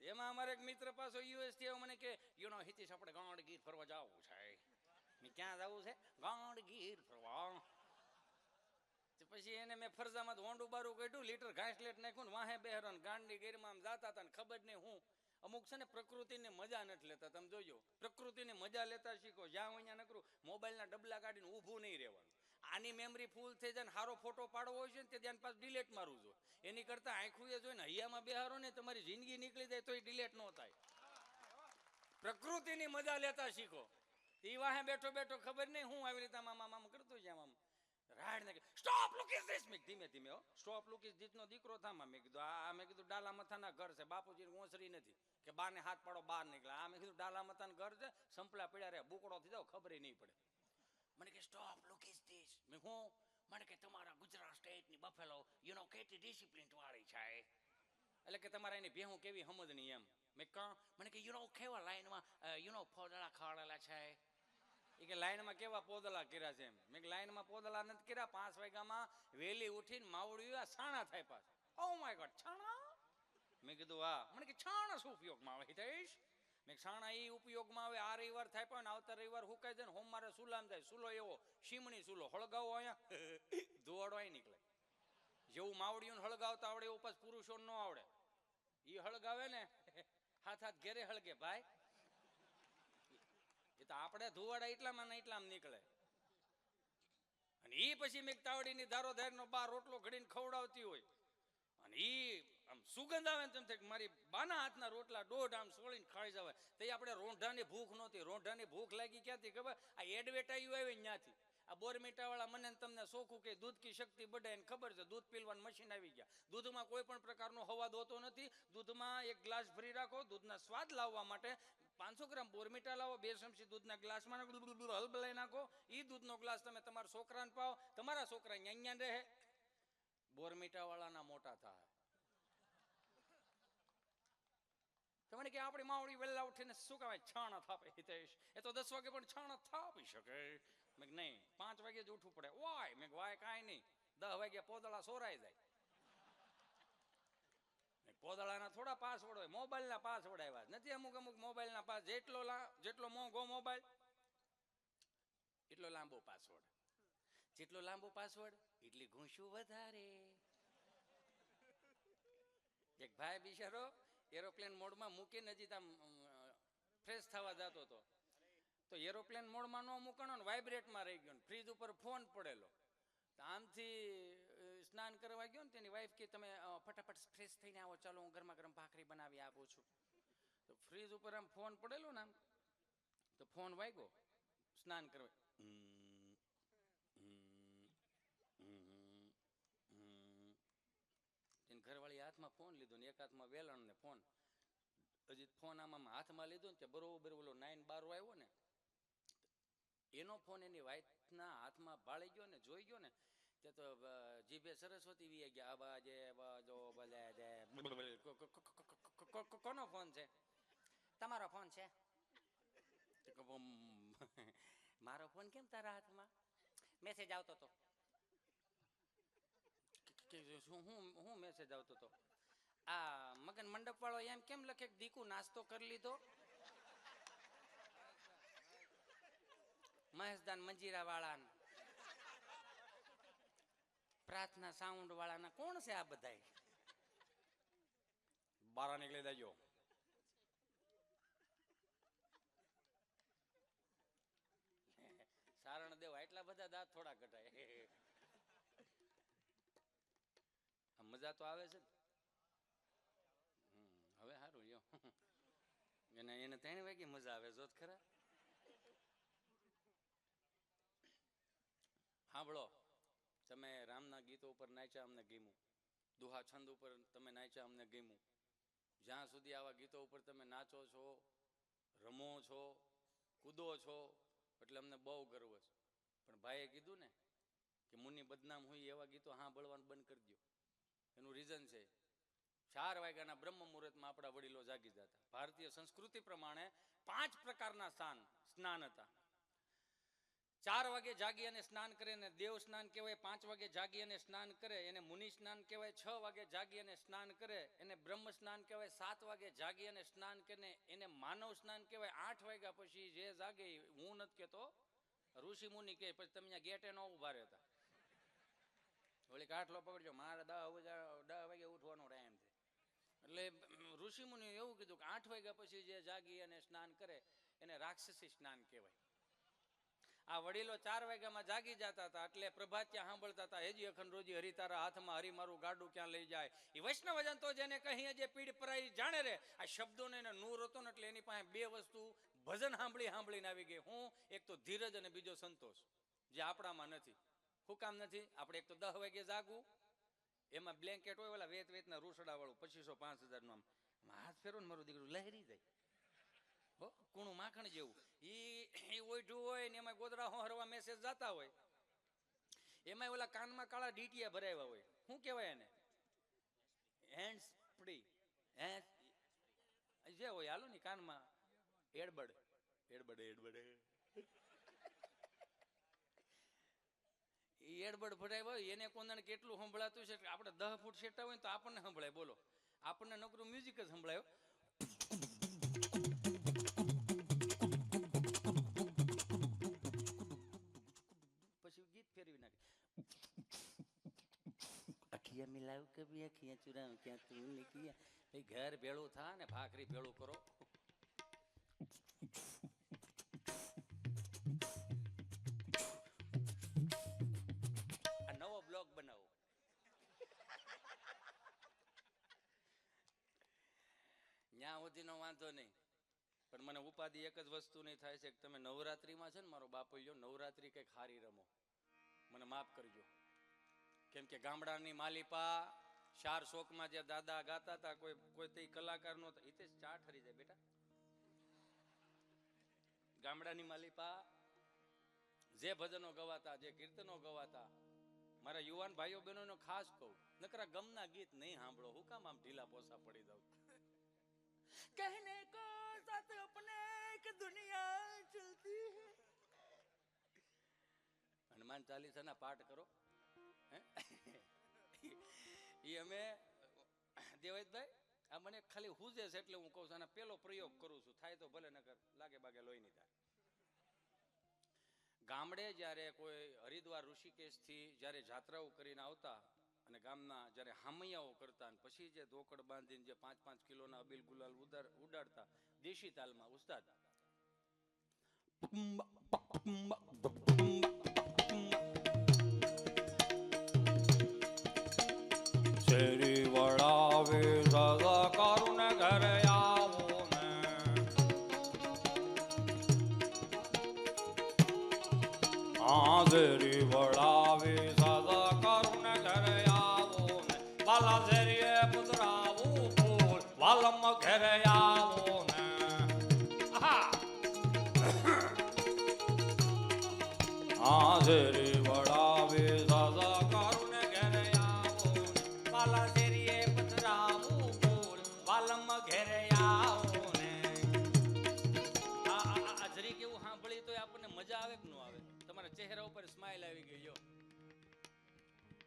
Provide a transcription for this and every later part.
એમાં અમારે એક મિત્ર પાછો યુએસથી મને કે યુ નો હિતીશ, આપણે ગાંડ ગીર ફરવા જવું છે. મેં ક્યાં જવું છે? ગાંડ ગીર ફરવા પછી એને મેં ફરજામાં હોંડું બારું કાઢ્યું, લીટર ઘાસ લેટ નાખ્યું ને વાહે બહેરો ગાંડની ગીરમાં આમ જાતા હતા ને ખબર નહીં હું. અમુક છે ને પ્રકૃતિની મજા નથી લેતા, તમે જોજો. પ્રકૃતિની મજા લેતા શીખો. જ્યાં અહીંયા નકરું, મોબાઈલના ડબલા કાઢીને ઊભું નહીં રહેવાનું. આની મેમરી ફૂલ થઈ જાય ને સારો ફોટો પાડવો હોય છે ને તે ધ્યાન પાસ ડિલેટ મારું જો એની કરતાં આંખું એ જોઈને હૈયામાં બેહારો ને તમારી જિંદગી નીકળી જાય તો એ ડિલેટ ન થાય. પ્રકૃતિની મજા લેતા શીખો. એ વાહે બેઠો બેઠો ખબર નહીં હું આવી રીતે મામા મામા કરતો છે આમ રાડ ને સ્ટોપ લુકીસ ધીસ મેં ધીમે ધીમે સ્ટોપ લુકીસ ઇઝ નો દીકરો થામા મેં કીધું આ મેં કીધું, ડાલા મથાના ઘર છે. બાપુજી ઓસરી નથી. કે બાર ને હાથ પાડો, બહાર નીકળ્યા આ મેં કીધું, ડાલા મથાના ઘર છે. સંપલા પડ્યા રે બુકડો થઈ જાવ ખબર નહીં પડે. મને કે સ્ટોપ લુક ઇઝ ધીસ મેં હું? મને કે, તમારા ગુજરાત સ્ટેટની બફેલો યુ નો કેટલી ડિસિપ્લિન વાળી છે. એટલે કે તમારા એની ભેહું કેવી સમજણી એમ. મેં કહું, મને કે યુ નો કેવા લાઈનમાં યુ નો ફોદડા ખાડેલા છે? એ કે લાઈનમાં કેવા પોદલા કર્યા છે? એમ મેં લાઈનમાં પોદલા નથી કર્યા, પાંચ વાગ્યામાં વહેલી ઉઠીને માવડિયું આ છાણા થાય પાછા ઓ માય ગોડ છાણા? મેં કીધું હા મને કે છાણા શું ઉપયોગમાં આવે હિતેશ મેં કીધું, એ ઉપયોગમાં આવે આ રવિવાર થાય પણ આવતા રવિવાર હુકાઈ જાય ને હોમવારે સુલામ થાય. સુલો એવો શીમણી સુલો હળગાવો અહીંયા ધોવાડો અહીં નીકળે. જેવું માવડિયું હળગાવતા આવડે એવું પાછું પુરુષો ન આવડે. એ હળગાવે ને હાથ હાથ ઘેરે હળગે ભાઈ. એ તો આપણે ધુવાડા એટલામાં ને એટલામાં નીકળે. અને એ પછી મેં તાવડીની ધારો ધારનો બાર રોટલો ઘડીને ખવડાવતી હોય. અને એ આમ સુગંધ આવે ને તેમ થાય મારી બાના હાથના રોટલા દોઢ આમ સોળીને ખાઈ જવાય. તો આપણે રોંઢાની ભૂખ નહોતી. રોંઢાની ભૂખ લાગી ક્યાંથી ખબર? આ એડવેટાયું આવે ત્યાંથી. આ બોરમીટાવાળા મને તમને સોખું કે દૂધ કી શક્તિ બઢે એને ખબર છે? દૂધ પીલવાનું મશીન આવી ગયા. દૂધમાં કોઈ પણ પ્રકારનો હવાદ હોતો નથી. દૂધમાં એક ગ્લાસ ભરી રાખો. દૂધના સ્વાદ લાવવા માટે પાંચસો ગ્રામ બોરમીટા લાવો. બે ચમચી દૂધના ગ્લાસમાં હલબલાઈ નાખો. એ દૂધનો ગ્લાસ તમે તમારા છોકરાને પાવ. તમારા છોકરા અહીંયા રહે. બોરમીટાવાળાના મોટા થાય. તમને કે આપણી માવડી વહેલા ઉઠીને શું કહેવાય છાણા થાપે હિતેશ. એ તો દસ વાગે પણ છાણા થાપી શકે. મેં નહીં, પાંચ વાગે જ ઉઠવું પડે. વાય મેં વાય કાંઈ નહીં. દસ વાગે પોદળા સોરાઈ જાય. પોદળાના થોડા પાસવર્ડ હોય, મોબાઈલના પાસવર્ડ આવ્યા નથી અમુક અમુક મોબાઈલના પાસ જેટલો જેટલો મોંઘો મોબાઈલ, એટલો લાંબો પાસવર્ડ જેટલો લાંબો પાસવર્ડ એટલી ઘૂંસું વધારે. એક ભાઈ બિચારો એરોપ્લેન મોડમાં મૂકીને હજી આમ ફ્રેશ થવા જતો હતો. તો એરોપ્લેન મોડમાં ન મૂકણો ને વાઇબ્રેટમાં રહી ગયો ને, ફ્રીજ ઉપર ફોન પડેલો. આમથી સ્નાન કરવા ગયો ને તેની વાઈફ કે તમે ફટાફટ ફ્રેશ થઈને આવો, ચાલો હું ગરમા ગરમ ભાખરી બનાવી આપું છું. તો ફ્રીજ ઉપર આમ ફોન પડેલો ને આમ, તો ફોન વાગ્યો, સ્નાન કરવા હમ, હમ, હમ, હમ. તેને ઘરવાળી હાથમાં ફોન લીધો ને એક હાથમાં વેલણ ને ફોન. હજી ફોન આમ હાથમાં લીધો ને તે બરોબર ઓલો નાઇન બારો આવ્યો ને એનો ફોન એની વાઇફના હાથમાં ભાળી ગયો ને જોઈ ગયો ને તે તો જીભે સરસ્વતી વી ગયા. અબાજે બજો બલે જે કો- કો- કો- કો- કો- કો- કો- કોનો ફોન છે? તમારો ફોન છે? તો કે, "ઉમ, મારો ફોન કેમ તારા હાથમાં? મેસેજ આવતો હતો કે શું હું હું મેસેજ આવતો હતો. આ મગન મંડપ વાળો એમ કેમ લખે કે દીકુ નાસ્તો કરી લીધો? મહેશદાન મંજીરા વાળા પ્રાર્થના સાઉન્ડ વાળાના કોણ છે આ બધા બારા નીકળી દેજો સારણ દેવા એટલા બધા દાંત થોડા કઢાય આ મજા તો આવે છે ને? હવે સારું યો એને એને ત્રણ વાગે મજા આવે, જોત ખરા. સાંભળો તમે રામના ગીતો ઉપર નાચ્યા, અમને ગીમું દુહા છંદ ઉપર તમે નાચ્યા, અમને ગીમું જ્યાં સુધી આવા ગીતો ઉપર તમે નાચો છો, રમો છો, કૂદો છો, એટલે અમને બહુ ગર્વ છે. પણ ભાઈએ કીધું ને કે મુનિ બદનામ હોય એવા ગીતો હા બળવાનું બંધ કરી દો એનું રીઝન છે. ચાર વાગ્યાના બ્રહ્મ મુહૂર્તમાં આપણા વડીલો જાગી જતા. ભારતીય સંસ્કૃતિ પ્રમાણે પાંચ પ્રકારના સ્નાન સ્નાન હતા. ચાર વાગે જાગી અને સ્નાન કરે અને દેવ સ્નાન કહેવાય, પાંચ વાગે જાગી અને સ્નાન કરે, એને મુનિ સ્નાન કહેવાય, છ વાગે જાગી અને સ્નાન કરે, એને બ્રહ્મ સ્નાન કહેવાય, સાત વાગે જાગી અને સ્નાન કરે, એને માનવ સ્નાન કહેવાય, આઠ વાગ્યા પછી જે જાગે, હું નથી કહેતો, ઋષિ મુનિ કહે, પછી તમે ગેટે ન ઊભા રહેતા. ઓલી કાટલો પકડજો. મારે દહ દસ વાગે ઉઠવાનો ટાઈમ છે. એટલે ઋષિ મુનિ એવું કીધું કે આઠ વાગ્યા પછી જે જાગી અને સ્નાન કરે, એને રાક્ષસી સ્નાન કહેવાય. આ વડીલો ચાર વાગ્યામાં જાગી જતા હતા, એટલે પ્રભાત્યા સાંભળતા હતા હેજી અખંડ રોજી, હરી તારા હાથમાં હરી મારું ગાડું ક્યાં લઈ જાય? એ વૈષ્ણવજન તો જેને કહીએ જે પીડ પરાઈ જાણે રે. આ શબ્દોને એને નૂર હતો ને એટલે એની પાસે બે વસ્તુ ભજન સાંભળી સાંભળીને આવી ગઈ. હું, એક તો ધીરજ અને બીજો સંતોષ, જે આપણામાં નથી. શું કામ નથી? આપણે એક તો દસ વાગે જાગવું, એમાં બ્લેન્કેટ હોય, ઓલા વેત વેતના રૂસડા વાળું પચીસો પાંચ હજારનું આમ હાથ ફેરો ને મારું દીકરું, લહેરી જાય. હો, કૂણું માખણ જેવું. ઈ ઓઢું હોય ને એમાં ગોદરા હરવા મેસેજ જાતા હોય. એમાં ઓલા કાનમાં કાળા ડીટીયા ભરાવ્યા હોય. શું કહેવાય એને? હેન્ડ ફ્રી હેન્ડ જે હોય, હાલો ને કાનમાં, એડબડ. એડબડ એડબડ. એડબડ ભરાય હોય, એને કોંદણ કેટલું સંભળાતું છે? આપણે દહ ફૂટ શેટા હોય તો આપણને સંભળાય, બોલો. આપણને નકરું મ્યુઝિક જ સંભળાયો પછી ગીત ફેરવી નાખે. અઠિયા મિલાવ કભી, અખિયા ચુરાવ, ક્યાં તું નીકળ્યા ઘર ભેળું થા ને ભાખરી ભેળું કરો. સુધીનો વાંધો નહીં. પણ મને ઉપાધિ એક જ વસ્તુની થાય છે કે તમે નવરાત્રિમાં છે ને મારો બાપુ લ્યો, નવરાત્રિ કંઈક હારી રમો. મને માફ કરજો. કેમ કે ગામડાની માલિપા ચાર શોકમાં જે દાદા ગાતા હતા, કોઈ કોઈ તે કલાકાર નો હિતે. ચા ઠરી જાય બેટા. ગામડાની માલિપા જે ભજનો ગવાતા, જે કીર્તનો ગવાતા, મારા યુવાન ભાઈઓ બહેનોનો ખાસ કહું, નકરા ગમના ગીત નહીં સાંભળો. હું કામ આમ ઢીલા પોસા પડી જાવ कहने को साथ अपने एक दुनिया चलती है હનુમાન ચાલીસાના પાઠ કરો હે? ઈ અમે દેવાયતભાઈ આ મને ખાલી હુજે છે એટલે હું કહું છું આના પેલો પ્રયોગ કરું છું થાય તો ભલે નકર લાગે બાગે લોહી નહીં થાય ગામડે જ્યારે કોઈ હરિદ્વાર ઋષિકેશથી જ્યારે જાત્રાઓ કરીને આવતા અને ગામના જ્યારે હામૈયાઓ કરતા પછી જે ધોકડ બાંધીને જે પાંચ પાંચ કિલોના અબીલ ગુલાલ ઉદાર ઉડાડતા દેશી તાલમાં ઉસ્તાદ. શેરી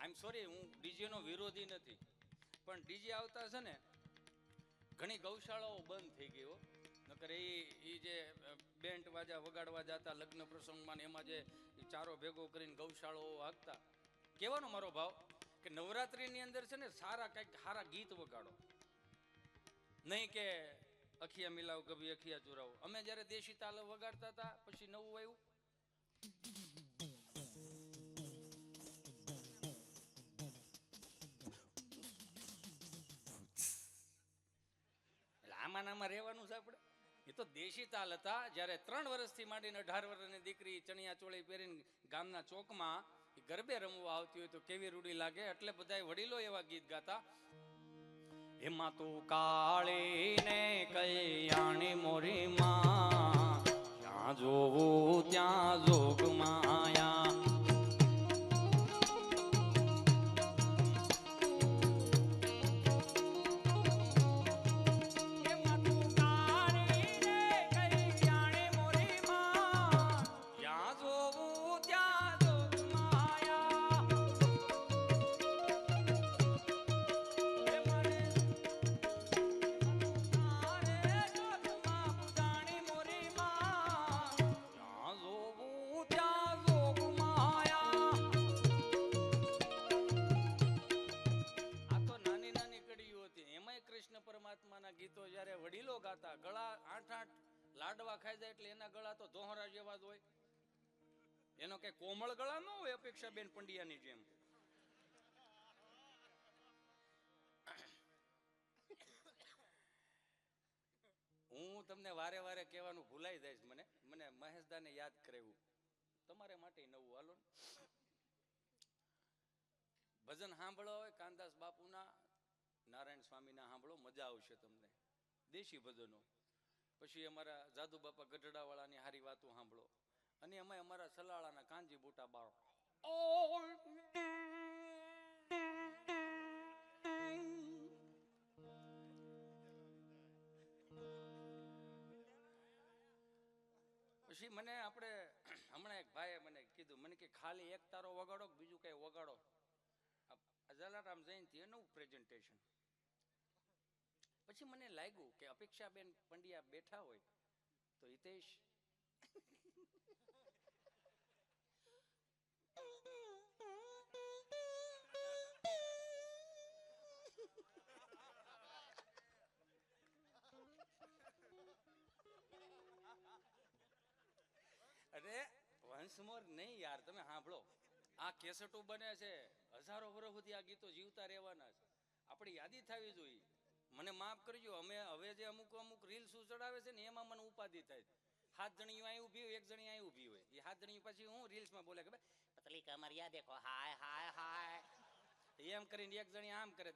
આઈ સોરી હું ડીજે નો. વિરોધી નથી. પણ ડીજે આવતા છે ને, ઘણી ગૌશાળાઓ બંધ થઈ ગઈ હો. નકર એ જે બેન્ટ વાજા વગાડવા જતા લગ્ન પ્રસંગમાં એમાં જે ચારો ભેગો કરીને ગૌશાળાઓ હાંકતા. કહેવાનો મારો ભાવ કે નવરાત્રિની અંદર છે ને સારા કંઈક સારા ગીત વગાડો. નહીં કે અખિયા મિલાવ કભી અખિયા ચુરાવો. અમે જ્યારે દેશી તાલ વગાડતા હતા, પછી નવું આવ્યું. એટલે આમાં આમાં રહેવાનું છે આપણે. એ તો દેશી તાલ હતા. જ્યારે ત્રણ વર્ષથી માંડીને અઢાર વર્ષની દીકરી ચણિયા ચોળી પહેરીને ગામના ચોકમાં ગરબે રમવા આવતી હોય તો કેવી રૂડી લાગે? એટલે બધા વડીલો એવા ગીત ગાતા, એમાં તું કાળી ને કૈયાણી મોરી માં, જ્યાં જોવું ત્યાં જોગ માયા. લાડવા ખાઈ જાય એટલે એના ગળા તો ધોહરા જેવા જ હોય. એનો કઈ કોમળ ગળા ન હોય અપેક્ષાબેન પંડ્યાની જેમ. હું તમને વારે વારે કહેવાનું ભૂલાઈ જઈશ મને. મને મહેશદાને યાદ કરાવ્યું. તમારે માટે નવું હાલો ભજન સાંભળો હોય કાનદાસ બાપુના. નારાયણ સ્વામીના સાંભળો, મજા આવશે તમને. દેશી ભજનો. પછી અમારા જાદુ બાપા ગઢડાવાળાની હારી વાતો સાંભળો. અને અમે અમારા સલાળાના કાંજી બોટા બાળ. પછી મને આપણે હમણાં એક ભાઈએ મને કીધું, મને કે ખાલી એક તારો વગાડો બીજું કઈ વગાડો. જલારામ જયંતિ એનું પ્રેઝન્ટેશન પછી મને લાગ્યું કે અપેક્ષાબેન પંડ્યા બેઠા હોય તો હિતેશ. અરે, વંશમોર નહીં યાર, તમે સાંભળો. આ કેસેટો બને છે. હજારો વર્ષ સુધી આ ગીતો જીવતા રહેવાના છે. આપણી યાદી થવી જોઈએ. મને માફ કરજો, અમે હવે જે અમુક અમુક રીલ્સ ચડાવે છે ને, એમાં મને ઉપાધિ થાય હાથ જણી અહીં ઊભી હોય, એક જણી અહીં ઊભી હોય. એ હાથ જણી પછી હું રીલ્સમાં બોલે કે પતલી કમરિયા દેખો હાય હાય હાય. એમ કરીને એક જણી આમ કરે.